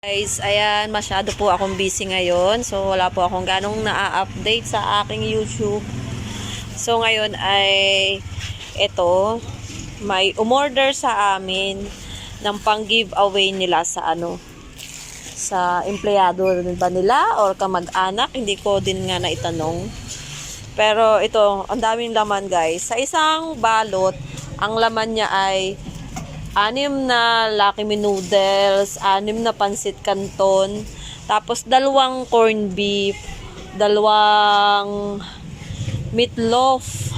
Guys, ayan, masyado po akong busy ngayon. So, wala po akong ganong na-update sa aking YouTube. So, ngayon ay ito, may umorder sa amin ng pang giveaway nila sa ano, sa empleyado ba nila or kamag-anak. Hindi ko din nga naitanong. Pero ito, ang daming laman guys. Sa isang balot, ang laman niya ay anim na Lucky Me noodles, anim na pansit canton, tapos dalawang corned beef, dalawang meatloaf,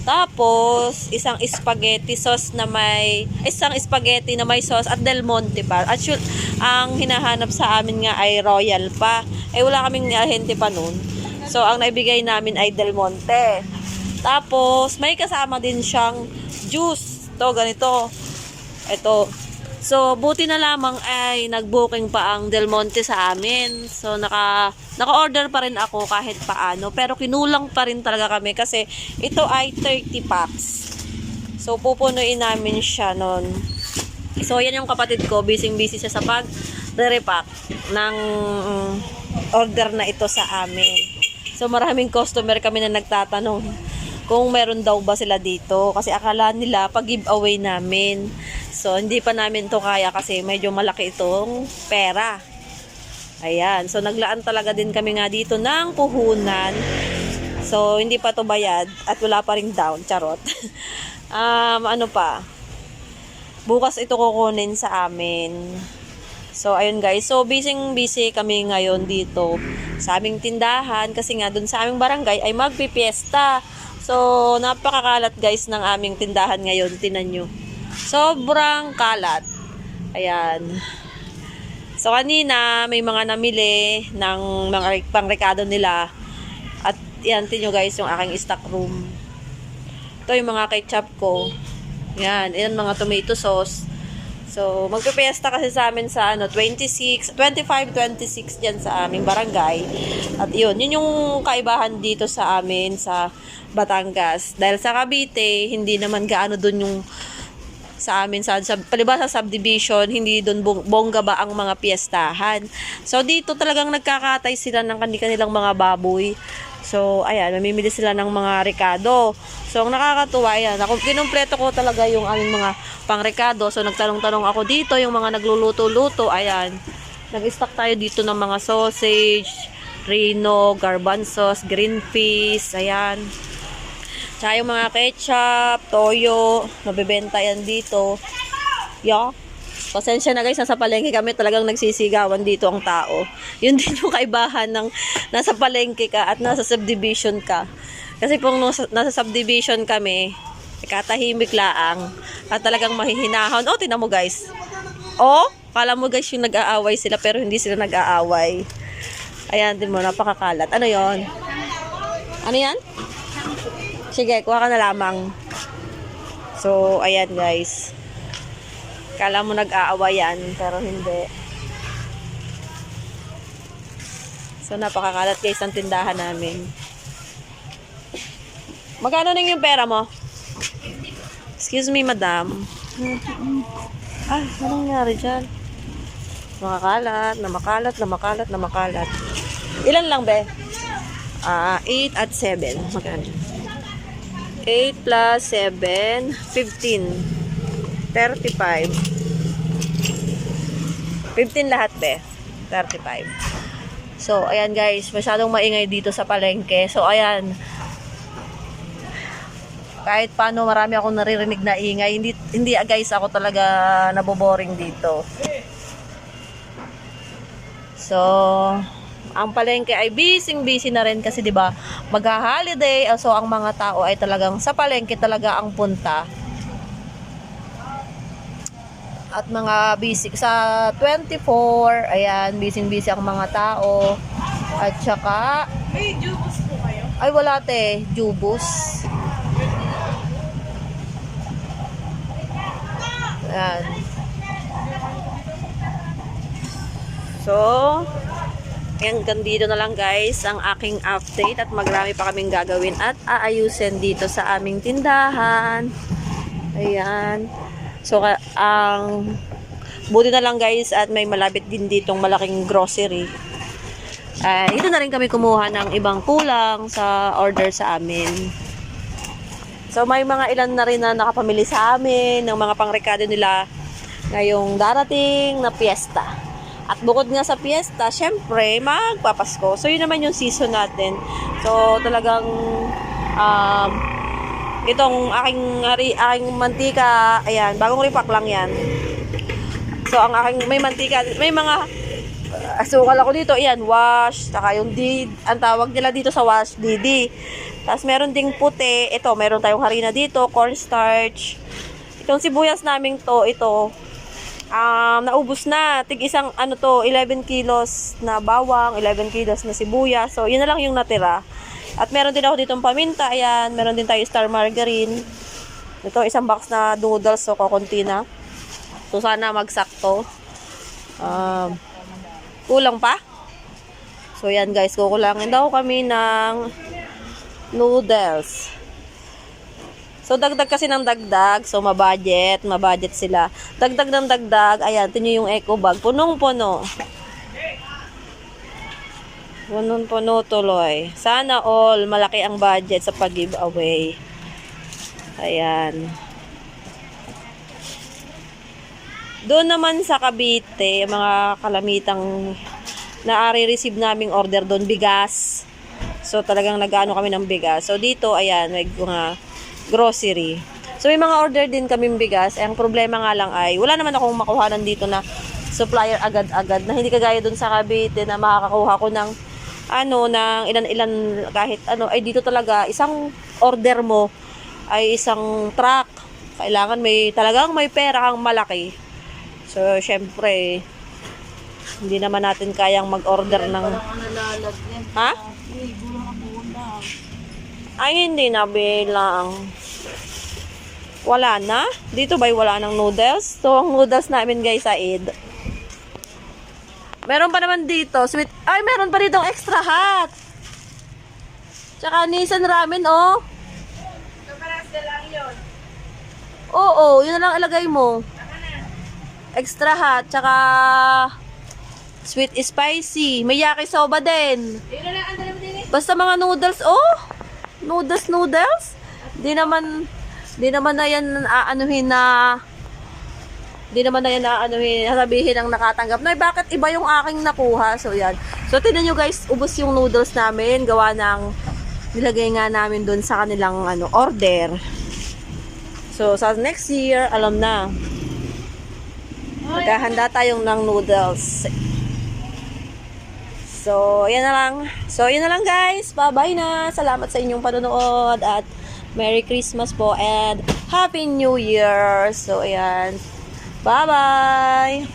tapos isang spaghetti sauce na may isang spaghetti na may sauce at Del Monte pa. Actually, ang hinahanap sa amin nga ay royal pa. Eh wala kaming ahente pa noon. So ang naibigay namin ay Del Monte. Tapos may kasama din siyang juice. To ganito. Ito. So, buti na lamang ay nag-booking pa ang Del Monte sa amin. So, naka, naka-order pa rin ako kahit paano. Pero kinulang pa rin talaga kami kasi ito ay 30 packs. So, pupunuin namin siya nun. So, yan yung kapatid ko. Busy-busy siya sa pag-repack ng order na ito sa amin. So, maraming customer kami na nagtatanong kung meron daw ba sila dito. Kasi akala nila pag-giveaway namin. So, hindi pa namin to kaya kasi medyo malaki itong pera. Ayan. So, naglaan talaga din kami nga dito ng puhunan. So, hindi pa to bayad at wala pa ring down. Charot. um, ano pa? Bukas ito kukunin sa amin. So, ayun guys. So, busy-busy kami ngayon dito sa aming tindahan kasi nga dun sa aming barangay ay magpipiesta. So, napakakalat guys ng aming tindahan ngayon. Tinan nyo. Sobrang kalat. Ayan. So, kanina may mga namili ng mga pangrekado nila. At yan, tingnan nyo guys yung aking stock room. Ito yung mga ketchup ko. Yan, yan mga tomato sauce. So, magpipiesta kasi sa amin sa ano, 26, 25, 26 dyan sa aming barangay. At yun, yun yung kaibahan dito sa amin sa Batangas. Dahil sa Cavite, hindi naman gaano dun yung sa amin sa, sa palibasa subdivision, hindi doon bongga ba ang mga piyestahan. So dito talagang nagkakatay sila ng kanilang mga baboy. So ayan, mamimili sila ng mga rekado. So ang nakakatuwa ayan, ako kinumpleto ko talaga yung aming mga pangrekado. So nagtanong-tanong ako dito yung mga nagluluto-luto, ayan. Nag-stock tayo dito ng mga sausage, rino, garbanzos, green peas, ayan. Tsaka yung mga ketchup, toyo, nabibenta yan dito. Yeah. Pasensya na guys, nasa palengke kami talagang nagsisigawan dito ang tao. Yun din yung kaibahan ng nasa palengke ka at nasa subdivision ka. Kasi kung nasa, nasa subdivision kami, katahimik laang at talagang mahihinahon. Oh, tinan mo guys. Oh, kala mo guys yung nag-aaway sila pero hindi sila nag-aaway. Ayan, din mo, napakakalat. Ano yon? Ano yan? Sige, kuha ka na lamang. So, ayan guys. Kala mo nag-aawayan, pero hindi. So, napakakalat guys ang tindahan namin. Magkano na yung pera mo? Excuse me, madam. Ay, anong nangyari dyan? Makakalat, na makalat, na makalat, na makalat. Ilan lang, be? Ah, 8 at 7. Magkano? 8 plus 7, 15. 35. 15 lahat, be. 35. So, ayan guys, masyadong maingay dito sa palengke. So, ayan. Kahit paano marami akong naririnig na ingay, hindi, hindi guys ako talaga naboboring dito. So, ang palengke ay busy-busy na rin kasi 'di ba? Magha-holiday, so ang mga tao ay talagang sa palengke talaga ang punta. At mga busy sa 24, ayan, busy-busy ang mga tao. At saka May jubos po kayo? ay wala te, jubos. Ayan. So, hanggang dito na lang guys ang aking update at magrami pa kaming gagawin at aayusin dito sa aming tindahan. Ayan. So, ang Buti na lang guys at may malapit din ditong malaking grocery. Ay, ito na rin kami kumuha ng ibang kulang sa order sa amin. So may mga ilan na rin na nakapamili sa amin ng mga pangrekado nila ngayong darating na piyesta. At bukod nga sa piyesta, syempre, magpapasko. So yun naman yung season natin. So talagang um, itong aking, aking mantika, ayan, bagong repack lang yan. So ang aking, may mantika, may mga uh, asukal ako dito, ayan, wash, saka yung D, ang tawag nila dito sa wash, DD. Tapos meron ding puti, ito, meron tayong harina dito, cornstarch. Itong sibuyas namin to, ito, um, naubos na. Tig isang, ano to, 11 kilos na bawang, 11 kilos na sibuyas. So, yun na lang yung natira. At meron din ako ditong paminta, ayan, meron din tayo star margarine. Ito, isang box na noodles, so kukunti na. So, sana magsakto. Um, kulang pa? So, yan guys, kukulangin daw kami ng noodles. So, dagdag kasi ng dagdag. So, mabudget. Mabudget sila. Dagdag ng dagdag. Ayan, ito nyo yung eco bag. Punong-puno. Punong-puno tuloy. Sana all malaki ang budget sa pag-giveaway. Ayan. Doon naman sa Cavite, mga kalamitang na-receive naming order doon, bigas. So, talagang nag-ano kami ng bigas. So, dito, ayan, may mga grocery. So, may mga order din kaming bigas. Eh, ang problema nga lang ay, wala naman akong makuhanan dito na supplier agad-agad na hindi kagaya doon sa Cavite na makakakuha ko ng ano, ng ilan-ilan kahit ano, ay dito talaga, isang order mo ay isang truck. Kailangan may, talagang may pera kang malaki. So, syempre, hindi naman natin kayang mag-order ng... Ha? Ay, hindi na bilang. Wala na? Dito ba'y wala ng noodles? So, ang noodles namin guys sa Eid. Meron pa naman dito, sweet. Ay, meron pa dito extra hot. Tsaka Nissan ramen, oh. Oo, yun na lang ilagay mo. Extra hot, tsaka sweet spicy. May yakisoba din. Basta mga noodles, oh. Noodles, noodles. Di naman, di naman na yan aanuhin na, di naman na yan aanuhin, sabihin ang nakatanggap. Nay, bakit iba yung aking nakuha? So, yan. So, tinan nyo guys, ubos yung noodles namin. Gawa ng, nilagay nga namin dun sa kanilang ano, order. So, sa next year, alam na. Maghahanda tayong ng noodles. So, yan na lang. So, yun na lang guys. Bye-bye na. Salamat sa inyong panonood at Merry Christmas po and Happy New Year. So, ayan. Bye-bye!